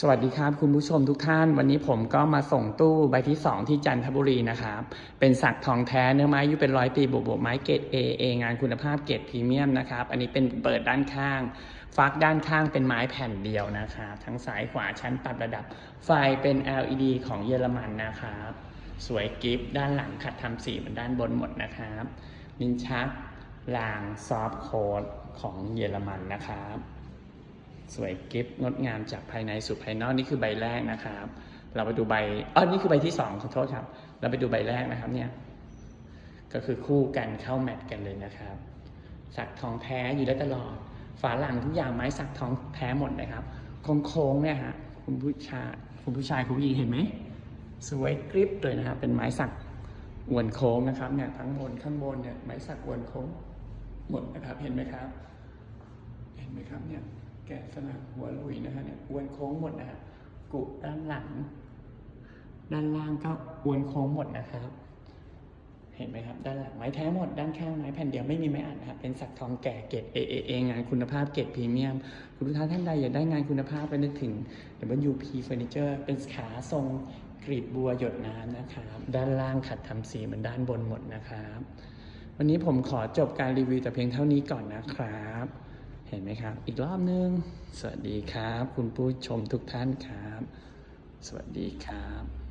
สวัสดีครับคุณผู้ชมทุกท่าน วันนี้ผมก็มาส่งตู้ใบที่ 2 ที่จันทบุรีนะครับ เป็นสักทองแท้เนื้อไม้อายุเป็นร้อยปีบวกบวกไม้เกรด A A งานคุณภาพเกรดพรีเมียมนะครับ อันนี้เป็นเปิดด้านข้าง ฟักด้านข้างเป็นไม้แผ่นเดียวนะครับทั้งซ้ายขวาชั้นปรับระดับ ไฟเป็น LED ของเยอรมันนะครับ สวยกิฟต์ด้านหลังขัดทำสีเหมือนด้านบนหมดนะครับลิ้นชักรางซอฟโค้ดของเยอรมันนะครับ สวยกิฟงดงามจากภายในสู่ภายนอกนี่คือใบแรกนะครับ เราไปดูใบอ๋อนี่คือใบที่สองขอโทษครับ เราไปดูใบแรกนะครับเนี่ยก็คือคู่กันเข้าแมทกันเลยนะครับ สักทองแท้อยู่ได้ตลอด ฝาหลังทุกอย่างไม้สักทองแท้หมดนะครับโค้งๆเนี่ยฮะคุณผู้ชายคุณผู้ชายคุณผู้หญิงเห็นไหมสวยกริปเลยนะครับ เป็นไม้สักอวนโค้งนะครับเนี่ยทั้งบนข้างบนเนี่ยไม้สักอวนโค้งหมดนะครับเห็นไหมครับ เห็นไหมครับเนี่ย แกะสลักหัวลุยนะฮะเนี่ยอวนโค้งหมดนะฮะกุด้านหลัง ด้านล่างก็อวนโค้งหมดนะครับ เห็นไหมครับ ด้านหลังไม้แท้หมดด้านข้างไม้แผ่นเดียวไม่มีไม้อัดนะครับเป็นสักทองแก่เกรด A A A งานคุณภาพเกรดพรีเมียม คุณลูกค้าท่านใดอยากได้งานคุณภาพไปนึกถึง WP Furniture เป็นขาทรงกรีบบัวหยดน้ำนะครับ ด้านล่างขัดทำสีเหมือนด้านบนหมดนะครับ วันนี้ผมขอจบการรีวิวแต่เพียงเท่านี้ก่อนนะครับ เห็นไหมครับ อีกรอบนึง สวัสดีครับ คุณผู้ชมทุกท่านครับ สวัสดีครับ